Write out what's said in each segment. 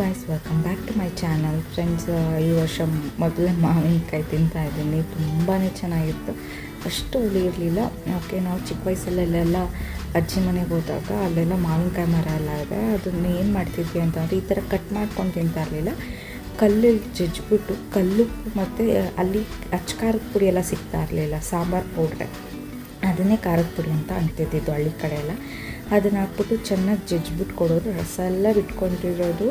Guys welcome back to my channel friends ಈ ವರ್ಷ ಮೊದಲೇ ಮಾವಿನಕಾಯಿ ತಿಂತಾ ಇದ್ದೀನಿ. ತುಂಬಾ ಚೆನ್ನಾಗಿತ್ತು. ಅಷ್ಟು ಹುಳಿ ಇರಲಿಲ್ಲ. ಓಕೆ ನಾವು ಚಿಕ್ಕ ವಯಸ್ಸಲ್ಲೆಲ್ಲ ಅಜ್ಜಿ ಮನೆಗೆ ಹೋದಾಗ ಅಲ್ಲೆಲ್ಲ ಮಾವಿನಕಾಯಿ ಮರ ಎಲ್ಲ ಇದೆ. ಅದನ್ನ ಏನು ಮಾಡ್ತಿದ್ವಿ ಅಂತಂದರೆ ಈ ಥರ ಕಟ್ ಮಾಡ್ಕೊಂಡು ತಿಂತಾ ಇರಲಿಲ್ಲ. ಕಲ್ಲು ಜಜ್ಜಿಬಿಟ್ಟು ಕಲ್ಲು ಮತ್ತು ಅಲ್ಲಿ ಅಚ್ಚ ಖಾರದ ಪುಡಿ ಎಲ್ಲ ಸಿಗ್ತಾ ಇರಲಿಲ್ಲ. ಸಾಂಬಾರು ಪೌಡ್ರೆ. ಅದನ್ನೇ ಖಾರದ ಪುಡಿ ಅಂತ ಅಂತಿದ್ದಿದ್ದು ಹಳ್ಳಿ ಕಡೆ ಎಲ್ಲ. ಅದನ್ನು ಹಾಕ್ಬಿಟ್ಟು ಚೆನ್ನಾಗಿ ಜಜ್ಜಿಬಿಟ್ಟು ಕೊಡೋದು, ರಸ ಎಲ್ಲ ಬಿಟ್ಕೊಂಡಿರೋದು.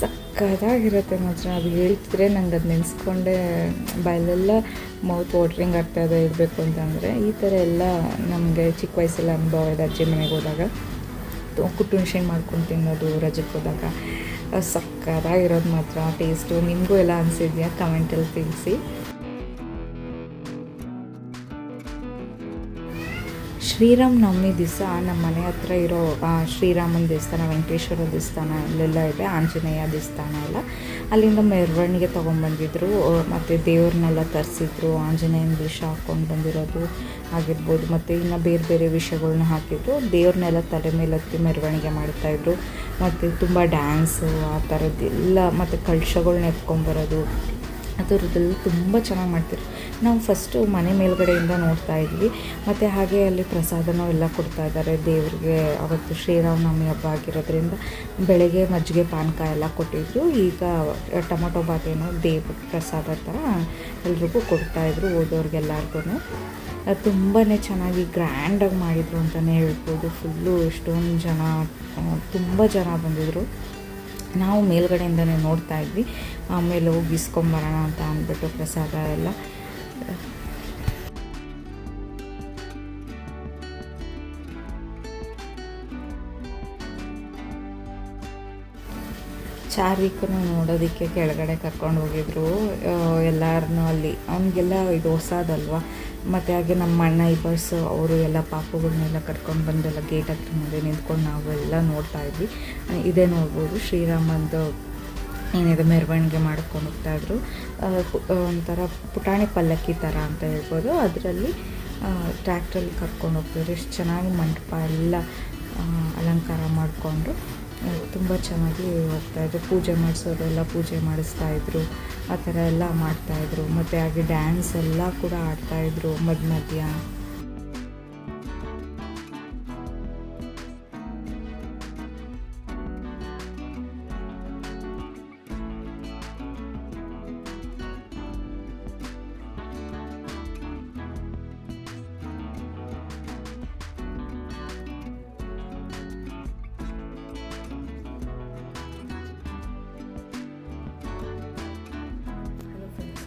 ಸಕ್ಕದಾಗಿರುತ್ತೆ ಮಾತ್ರ. ಅದು ಹೇಳ್ತಿದ್ರೆ ನಂಗೆ ಅದು ನೆನೆಸ್ಕೊಂಡೆ, ಬಾಯಲ್ಲೆಲ್ಲ ಮೌತ್ ವಾಟ್ರಿಂಗ್ ಆಗ್ತಾ ಇದೆ, ಇರಬೇಕು ಅಂತಂದರೆ ಈ ಥರ ಎಲ್ಲ ನಮಗೆ ಚಿಕ್ಕ ವಯಸ್ಸಲ್ಲಿ ಅನುಭವ ಇದೆ ಅಜ್ಜಿ ಮನೆಗೆ ಹೋದಾಗ. ಕುಟ್ಟು ಹುಣ್ಸೆಹಣ್ಣು ಮಾಡ್ಕೊಂಡು ತಿನ್ನೋದು ರಜಕ್ಕೆ ಹೋದಾಗ. ಸಕ್ಕದಾಗಿರೋದು ಮಾತ್ರ. ಟೇಸ್ಟು ನಿಮಗೂ ಎಲ್ಲ ಅನಿಸಿದ್ಯಾ? ಕಮೆಂಟಲ್ಲಿ ತಿಳಿಸಿ. ಶ್ರೀರಾಮ್ ನವಮಿ ದಿವಸ ನಮ್ಮ ಮನೆ ಹತ್ರ ಇರೋ ಶ್ರೀರಾಮನ ದೇವಸ್ಥಾನ, ವೆಂಕಟೇಶ್ವರ ದೇವಸ್ಥಾನ ಅಲ್ಲೆಲ್ಲ ಇದೆ, ಆಂಜನೇಯ ದೇವಸ್ಥಾನ ಎಲ್ಲ. ಅಲ್ಲಿಂದ ಮೆರವಣಿಗೆ ತೊಗೊಂಬಂದಿದ್ರು ಮತ್ತು ದೇವ್ರನ್ನೆಲ್ಲ ತರಿಸಿದ್ರು, ಆಂಜನೇಯನ ವಿಷ ಹಾಕ್ಕೊಂಡು ಬಂದಿರೋದು ಆಗಿರ್ಬೋದು, ಮತ್ತು ಇನ್ನು ಬೇರೆ ಬೇರೆ ವಿಷಯಗಳನ್ನ ಹಾಕಿದ್ರು. ದೇವ್ರನ್ನೆಲ್ಲ ತಲೆ ಮೇಲೆ ಹತ್ತಿ ಮೆರವಣಿಗೆ ಮಾಡ್ತಾಯಿದ್ರು. ಮತ್ತು ತುಂಬ ಡ್ಯಾನ್ಸು ಆ ಥರದ್ದೆಲ್ಲ ಮತ್ತು ಕಳಶಗಳ್ನ ಎತ್ಕೊಂಬರೋದು ಅದರದ್ದೆಲ್ಲ ತುಂಬ ಚೆನ್ನಾಗಿ ಮಾಡ್ತಿದ್ರು ನಾವು ಫಸ್ಟು ಮನೆ ಮೇಲ್ಗಡೆಯಿಂದ ನೋಡ್ತಾ ಇದ್ವಿ. ಮತ್ತು ಹಾಗೆ ಅಲ್ಲಿ ಪ್ರಸಾದನೂ ಎಲ್ಲ ಕೊಡ್ತಾ ಇದ್ದಾರೆ. ದೇವರಿಗೆ ಅವತ್ತು ಶ್ರೀರಾಮನವಮಿ ಹಬ್ಬ ಆಗಿರೋದ್ರಿಂದ ಬೆಳಗ್ಗೆ ಮಜ್ಜಿಗೆ ಪಾನಕ ಎಲ್ಲ ಕೊಟ್ಟಿದ್ರು. ಈಗ ಟೊಮೊಟೊ ಬಾತೇನೋ ದೇವ್ರ ಪ್ರಸಾದ ಥರ ಎಲ್ರಿಗೂ ಕೊಡ್ತಾಯಿದ್ರು ಓದೋರಿಗೆಲ್ಲರಿಗೂ ತುಂಬಾ ಚೆನ್ನಾಗಿ ಗ್ರ್ಯಾಂಡಾಗಿ ಮಾಡಿದರು ಅಂತಲೇ ಹೇಳ್ಬೋದು. ಫುಲ್ಲು ಎಷ್ಟೊಂದು ಜನ, ತುಂಬ ಜನ ಬಂದಿದ್ದರು ನಾವು ಮೇಲ್ಗಡೆಯಿಂದನೇ ನೋಡ್ತಾ ಇದ್ವಿ. ಆಮೇಲೆ ಹೋಗಿ ಇಸ್ಕೊಂಬರೋಣ ಅಂತ ಅಂದ್ಬಿಟ್ಟು ಪ್ರಸಾದ ಎಲ್ಲ ಚಾರ್ವಿಕನ್ನು ನೋಡೋದಕ್ಕೆ ಕೆಳಗಡೆ ಕರ್ಕೊಂಡು ಹೋಗಿದ್ರು. ಎಲ್ಲರನ್ನೂ ಅಲ್ಲಿ. ಅವನಿಗೆಲ್ಲ ಇದು ಹೊಸದಲ್ವ? ಮತ್ತು ಹಾಗೆ ನಮ್ಮ ಅಣ್ಣ ಇಬ್ಬರ್ಸು ಅವರು ಎಲ್ಲ ಪಾಪುಗಳನ್ನೆಲ್ಲ ಕರ್ಕೊಂಡು ಬಂದೆಲ್ಲ ಗೇಟ್ ಹತ್ರ ಮುಂದೆ ನಿಂತ್ಕೊಂಡು ನಾವೆಲ್ಲ ನೋಡ್ತಾ ಇದ್ವಿ. ಇದೇ ನೋಡ್ಬೋದು. ಶ್ರೀರಾಮಂದು ಏನಿದೆ ಮೆರವಣಿಗೆ ಮಾಡ್ಕೊಂಡು ಹೋಗ್ತಾಯಿದ್ರು ಒಂಥರ ಪುಟಾಣಿ ಪಲ್ಲಕ್ಕಿ ಥರ ಅಂತ ಹೇಳ್ಬೋದು. ಅದರಲ್ಲಿ ಟ್ರ್ಯಾಕ್ಟ್ರಲ್ಲಿ ಕರ್ಕೊಂಡು ಹೋಗ್ತಿದ್ರು. ಎಷ್ಟು ಚೆನ್ನಾಗಿ ಮಂಟಪ ಎಲ್ಲ ಅಲಂಕಾರ ಮಾಡಿಕೊಂಡು. ತುಂಬ ಚೆನ್ನಾಗಿ ಹೋಗ್ತಾಯಿದ್ರು ಪೂಜೆ ಮಾಡಿಸೋರೆಲ್ಲ ಪೂಜೆ ಮಾಡಿಸ್ತಾಯಿದ್ರು ಆ ಥರ ಎಲ್ಲ ಮಾಡ್ತಾಯಿದ್ರು ಮತ್ತು ಹಾಗೆ ಡ್ಯಾನ್ಸ್ ಎಲ್ಲ ಕೂಡ ಆಡ್ತಾಯಿದ್ರು ಮಧ್ಯ ಮಧ್ಯ.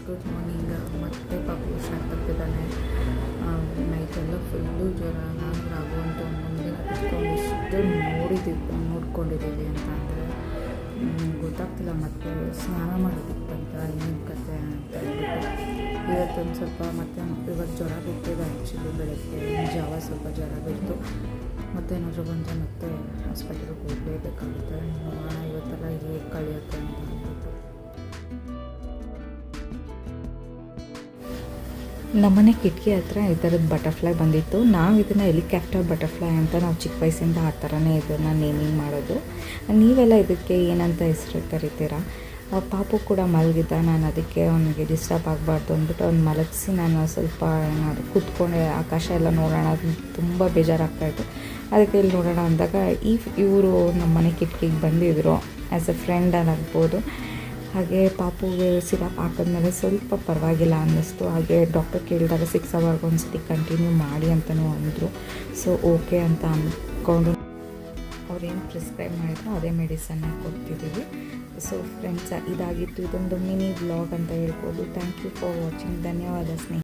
ಗುಡ್ ಮಾರ್ನಿಂಗ್ ಮತ್ತೆ ಪಾಪ ಹುಷಾರು ತಪ್ಪಿದ್ದಾನೆ ನೈಟೆಲ್ಲ ಫುಲ್ಲು ಜ್ವರ ಆಗುವಂಥ ಮುಂದೆ ಇಷ್ಟು ನೋಡಿದ್ದೀವಿ ನೋಡ್ಕೊಂಡಿದ್ದೀವಿ ಅಂತ ಅಂದರೆ ಗೊತ್ತಾಗ್ತಿಲ್ಲ ಮತ್ತೆ ಸ್ನಾನ ಮಾಡೋದಿತ್ತಂತ ಏನು ಕತೆ ಅಂತ ಹೇಳ್ಬಿಟ್ಟು. ಇವತ್ತೊಂದು ಸ್ವಲ್ಪ ಮತ್ತೆ ಇವತ್ತು ಜ್ವರ ಬಿಟ್ಟಿದೆ ಆ್ಯಕ್ಚುಲಿ ಬೆಳಗ್ಗೆ. ಜಾವ ಸ್ವಲ್ಪ ಜ್ವರ ಬಿತ್ತು ಮತ್ತೇನಾದರೂ ಬಂದರೆ ಮತ್ತೆ ಹಾಸ್ಪಿಟಲ್ಗೆ ಹೋಗಲೇಬೇಕಾಗುತ್ತೆ. ಇವತ್ತೆಲ್ಲ ಹೇಗೆ ಕಳೆಯುತ್ತೆ ನಮ್ಮನೆ ಕಿಟಕಿ ಹತ್ರ ಈ ಥರದ ಬಟರ್ಫ್ಲೈ ಬಂದಿತ್ತು. ನಾವು ಇದನ್ನು ಹೆಲಿಕಾಪ್ಟರ್ ಬಟರ್ಫ್ಲೈ ಅಂತ ನಾವು ಚಿಕ್ಕ ವಯಸ್ಸಿಂದ ಆ ಥರನೇ ಇದನ್ನು ನೇಮಿಂಗ್ ಮಾಡೋದು. ನೀವೆಲ್ಲ ಇದಕ್ಕೆ ಏನಂತ ಹೆಸರು ಕರಿತೀರಾ? ಪಾಪು ಕೂಡ ಮಲಗಿದ್ದ, ನಾನು ಅದಕ್ಕೆ ಅವನಿಗೆ ಡಿಸ್ಟರ್ಬ್ ಆಗಬಾರ್ದು ಅಂದ್ಬಿಟ್ಟು ಅವ್ನು ಮಲಗಿಸಿ ನಾನು ಸ್ವಲ್ಪ ಏನಾದ್ರು ಕೂತ್ಕೊಂಡೆ, ಆಕಾಶ ಎಲ್ಲ ನೋಡೋಣ ತುಂಬ ಬೇಜಾರಾಗ್ತಾಯಿತ್ತು ಅದಕ್ಕೆ ಇಲ್ಲಿ ನೋಡೋಣ ಅಂದಾಗ ಈ ಇವರು ನಮ್ಮ ಮನೆ ಕಿಟಕಿಗೆ ಬಂದಿದ್ದರು ಆ್ಯಸ್ ಎ ಫ್ರೆಂಡ್ ಆಗ್ಬೋದು ಹಾಗೆ ಪಾಪುಗೆ ಸಿರಪ್ ಹಾಕಿದ್ಮೇಲೆ ಸ್ವಲ್ಪ ಪರವಾಗಿಲ್ಲ ಅನ್ನಿಸ್ತು. ಹಾಗೆ ಡಾಕ್ಟರ್ ಕೇಳಿದಾಗ ಸಿಕ್ಸ್ ಅವರ್ಗೆ ಒಂದ್ಸತಿ ಕಂಟಿನ್ಯೂ ಮಾಡಿ ಅಂತಲೂ ಅಂದರು. ಸೊ ಓಕೆ ಅಂತ ಅಂದ್ಕೊಂಡು ಅವ್ರೇನು ಪ್ರಿಸ್ಕ್ರೈಬ್ ಮಾಡಿದ್ರು, ಅದೇ ಮೆಡಿಸನ್ನ ಕೊಡ್ತಿದ್ದೀವಿ ಸೊ ಫ್ರೆಂಡ್ಸ್ ಇದಾಗಿತ್ತು ಇದೊಂದು ಮಿನಿ ಬ್ಲಾಗ್ ಅಂತ ಹೇಳ್ಬೋದು. ಥ್ಯಾಂಕ್ ಯು ಫಾರ್ ವಾಚಿಂಗ್ ಧನ್ಯವಾದ ಸ್ನೇಹಿತರೆ.